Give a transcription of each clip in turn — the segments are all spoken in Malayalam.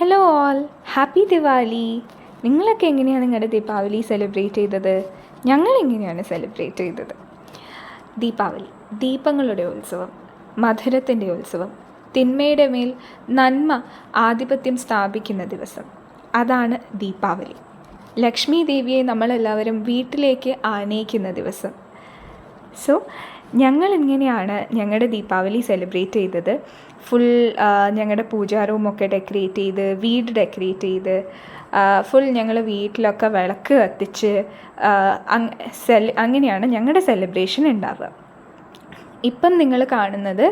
ഹലോ ഓൾ ഹാപ്പി ദിവാലി നിങ്ങളൊക്കെ എങ്ങനെയാണ് നിങ്ങളുടെ ദീപാവലി സെലിബ്രേറ്റ് ചെയ്തത്? ഞങ്ങൾ എങ്ങനെയാണ് സെലിബ്രേറ്റ് ചെയ്തത്? ദീപാവലി ദീപങ്ങളുടെ ഉത്സവം മധുരത്തിന്റെ ഉത്സവം തിന്മയുടെ മേൽ നന്മ ആധിപത്യം സ്ഥാപിക്കുന്ന ദിവസം. അതാണ് ദീപാവലി. ലക്ഷ്മി ദേവിയെ നമ്മളെല്ലാവരും വീട്ടിലേക്ക് ആനയിക്കുന്ന ദിവസം. സോ ഞങ്ങൾ ഇങ്ങനെയാണ് ഞങ്ങളുടെ ദീപാവലി സെലിബ്രേറ്റ് ചെയ്തത്. ഫുൾ ഞങ്ങളുടെ പൂജാ റൂമൊക്കെ ഡെക്കറേറ്റ് ചെയ്ത് വീട് ഡെക്കറേറ്റ് ചെയ്ത് ഫുൾ ഞങ്ങൾ വീട്ടിലൊക്കെ വിളക്ക് കത്തിച്ച് അങ്ങനെയാണ് ഞങ്ങളുടെ സെലിബ്രേഷൻ ഉണ്ടാവുക. ഇപ്പം നിങ്ങൾ കാണുന്നത്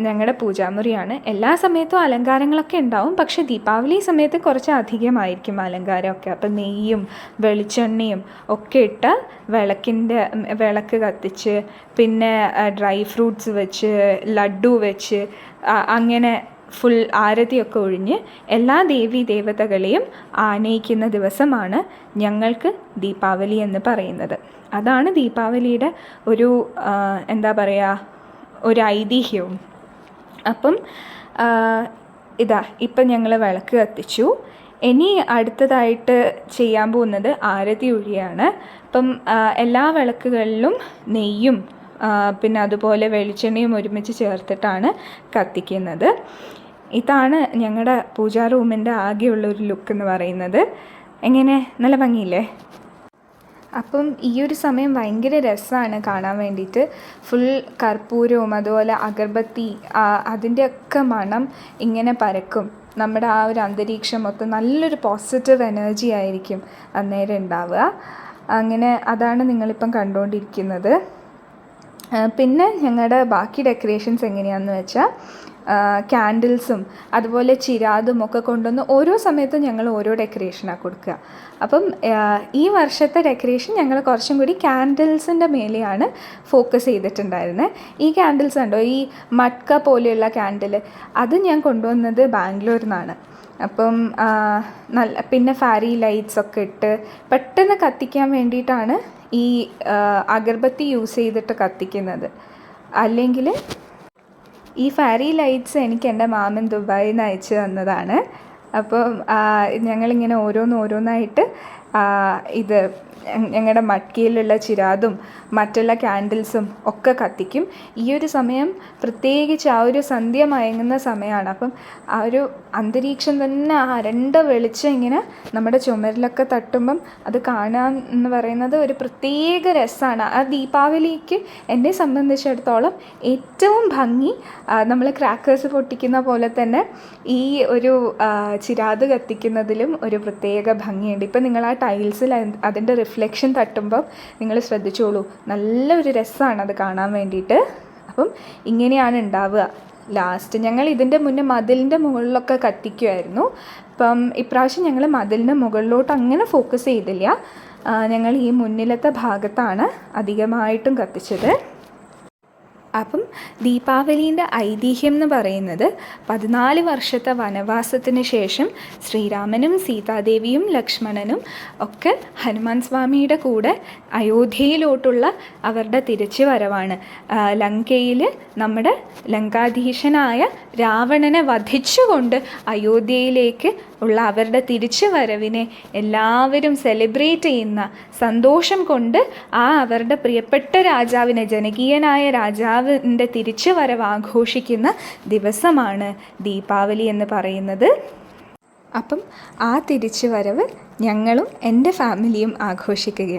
ഞങ്ങളുടെ പൂജാമുറിയാണ്. എല്ലാ സമയത്തും അലങ്കാരങ്ങളൊക്കെ ഉണ്ടാവും. പക്ഷേ ദീപാവലി സമയത്ത് കുറച്ച് അധികമായിരിക്കും അലങ്കാരമൊക്കെ. അപ്പം നെയ്യും വെളിച്ചെണ്ണയും ഒക്കെ ഇട്ട് വിളക്കിന്റെ വിളക്ക് കത്തിച്ച് പിന്നെ ഡ്രൈ ഫ്രൂട്ട്സ് വെച്ച് ലഡു വെച്ച് അങ്ങനെ ഫുൾ ആരതിയൊക്കെ ഒഴിഞ്ഞ് എല്ലാ ദേവീ ദേവതകളെയും ആനയിക്കുന്ന ദിവസമാണ് ഞങ്ങൾക്ക് ദീപാവലി എന്ന് പറയുന്നത്. അതാണ് ദീപാവലിയുടെ ഒരു എന്താ പറയുക ഒരു ഐതിഹ്യവും അപ്പം ഇതാ ഇപ്പം ഞങ്ങൾ വിളക്ക് കത്തിച്ചു. ഇനി അടുത്തതായിട്ട് ചെയ്യാൻ പോകുന്നത് ആരതി ഒഴിയാണ് അപ്പം എല്ലാ വിളക്കുകളിലും നെയ്യും പിന്നെ അതുപോലെ വെളിച്ചെണ്ണയും ഒരുമിച്ച് ചേർത്തിട്ടാണ് കത്തിക്കുന്നത്. ഇതാണ് ഞങ്ങളുടെ പൂജാ റൂമിന്റെ ആകെയുള്ള ഒരു ലുക്ക് എന്ന് പറയുന്നത്. എങ്ങനെ? നല്ല ഭംഗിയില്ലേ? അപ്പം ഈ ഒരു സമയം ഭയങ്കര രസമാണ് കാണാൻ വേണ്ടിയിട്ട്. ഫുൾ കർപ്പൂരവും അതുപോലെ അഗർബത്തി അതിന്റെയൊക്കെ മണം ഇങ്ങനെ പരക്കും. നമ്മുടെ ആ ഒരു അന്തരീക്ഷം മൊത്തം നല്ലൊരു പോസിറ്റീവ് എനർജി ആയിരിക്കും അന്നേരം ഉണ്ടാവുക. അങ്ങനെ അതാണ് നിങ്ങളിപ്പം കണ്ടുകൊണ്ടിരിക്കുന്നത്. പിന്നെ ഞങ്ങളുടെ ബാക്കി ഡെക്കറേഷൻസ് എങ്ങനെയാണെന്ന് വെച്ചാൽ ക്യാൻഡിൽസും അതുപോലെ ചിരാതും ഒക്കെ കൊണ്ടുവന്ന് ഓരോ സമയത്തും ഞങ്ങൾ ഓരോ ഡെക്കറേഷനാണ് കൊടുക്കുക. അപ്പം ഈ വർഷത്തെ ഡെക്കറേഷൻ ഞങ്ങൾ കുറച്ചും കൂടി ക്യാൻഡിൽസിന്റെ മേലെയാണ് ഫോക്കസ് ചെയ്തിട്ടുണ്ടായിരുന്നത് ഈ ക്യാൻഡിൽസ് ഉണ്ടോ ഈ മട്ക പോലെയുള്ള ക്യാൻഡിൽ അത് ഞാൻ കൊണ്ടുവന്നത് ബാംഗ്ലൂരിൽ നിന്നാണ് അപ്പം നല്ല പിന്നെ ഫാരി ലൈറ്റ്സ് ഒക്കെ ഇട്ട് പെട്ടെന്ന് കത്തിക്കാൻ വേണ്ടിയിട്ടാണ് ഈ അഗർബത്തി യൂസ് ചെയ്തിട്ട് കത്തിക്കുന്നത്. അല്ലെങ്കിൽ ഈ ഫാരി ലൈറ്റ്സ് എനിക്ക് എന്റെ മാമൻ ദുബായിൽ നിന്ന് അയച്ചു തന്നതാണ്. അപ്പം ഞങ്ങളിങ്ങനെ ഓരോന്ന് ഓരോന്നായിട്ട് ഇത് ഞങ്ങളുടെ മട്കയിലുള്ള ചിരാതും മറ്റുള്ള ക്യാൻഡിൽസും ഒക്കെ കത്തിക്കും. ഈ ഒരു സമയം പ്രത്യേകിച്ച് ആ ഒരു സന്ധ്യ മയങ്ങുന്ന സമയമാണ് അപ്പം ആ ഒരു അന്തരീക്ഷം തന്നെ ആ രണ്ട് വെളിച്ചം ഇങ്ങനെ നമ്മുടെ ചുമരിലൊക്കെ തട്ടുമ്പം അത് കാണാൻ എന്ന് പറയുന്നത് ഒരു പ്രത്യേക രസമാണ് ആ ദീപാവലിക്ക് എന്നെ സംബന്ധിച്ചിടത്തോളം ഏറ്റവും ഭംഗി നമ്മൾ ക്രാക്കേഴ്സ് പൊട്ടിക്കുന്ന പോലെ തന്നെ ഈ ഒരു ചിരാത് കത്തിക്കുന്നതിലും ഒരു പ്രത്യേക ഭംഗിയുണ്ട്. ഇപ്പം നിങ്ങൾ ആ ടൈൽസിൽ അതിന്റെ റിഫ്ലക്ഷൻ തട്ടുമ്പം നിങ്ങൾ ശ്രദ്ധിച്ചോളൂ. നല്ലൊരു രസമാണ് അത് കാണാൻ വേണ്ടിയിട്ട്. അപ്പം ഇങ്ങനെയാണ് ഉണ്ടാവുക ലാസ്റ്റ് ഞങ്ങൾ ഇതിന്റെ മുന്നേ മതിലിന്റെ മുകളിലൊക്കെ കത്തിക്കുമായിരുന്നു അപ്പം ഇപ്രാവശ്യം ഞങ്ങൾ മതിലിന്റെ മുകളിലോട്ട് അങ്ങനെ ഫോക്കസ് ചെയ്തില്ല. ഞങ്ങൾ ഈ മുന്നിലത്തെ ഭാഗത്താണ് അധികമായിട്ടും കത്തിച്ചത്. അപ്പം ദീപാവലീന്റെ ഐതിഹ്യം എന്ന് പറയുന്നത് പതിനാല് വർഷത്തെ വനവാസത്തിന് ശേഷം ശ്രീരാമനും സീതാദേവിയും ലക്ഷ്മണനും ഒക്കെ ഹനുമാൻ സ്വാമിയുടെ കൂടെ അയോധ്യയിലോട്ടുള്ള അവരുടെ തിരിച്ചു വരവാണ് ലങ്കയിൽ നമ്മുടെ ലങ്കാധീശനായ രാവണനെ വധിച്ചുകൊണ്ട് അയോധ്യയിലേക്ക് ഉള്ള അവരുടെ തിരിച്ചു വരവിനെ എല്ലാവരും സെലിബ്രേറ്റ് ചെയ്യുന്ന സന്തോഷം കൊണ്ട് ആ അവരുടെ പ്രിയപ്പെട്ട രാജാവിനെ ജനകീയനായ രാജാവിന്റെ തിരിച്ചു വരവ് ആഘോഷിക്കുന്ന ദിവസമാണ് ദീപാവലി എന്ന് പറയുന്നത്. അപ്പം ആ തിരിച്ചു വരവ് ഞങ്ങളും എന്റെ ഫാമിലിയും ആഘോഷിക്കുകയാണ്.